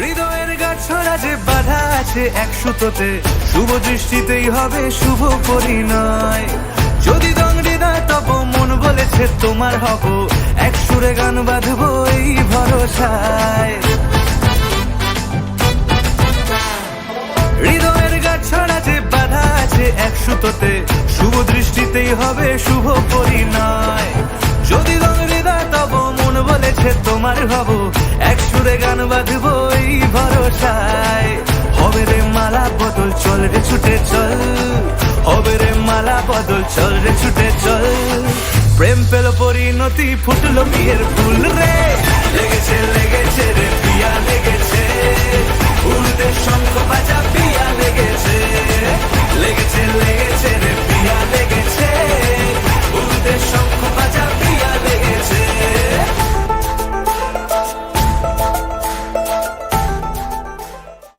হৃদয়ের গাছড়া যে বাধা আছে এক সুতোতে শুভ দৃষ্টিতেই হবে শুভ পরিণয়। যদি দং হৃদয় তব মন বলেছে তোমার হব, এক সুরে গান বাঁধবো এই ভরসায়। হৃদয়ের গাছড়া যে বাধা আছে এক সুতোতে শুভ দৃষ্টিতেই হবে শুভ পরিণয়। যদি হৃদয় তব মন বলেছে তোমার হব সুরে গান বাঁধবো এই ভরসায়। হবে রে মালা, বদল, চল রে, ছুটে চল। হবে রে মালা, বদল, চল রে, ছুটে চল। প্রেম পেল পরিণতি, ফুটলো বিয়ের ফুল রে।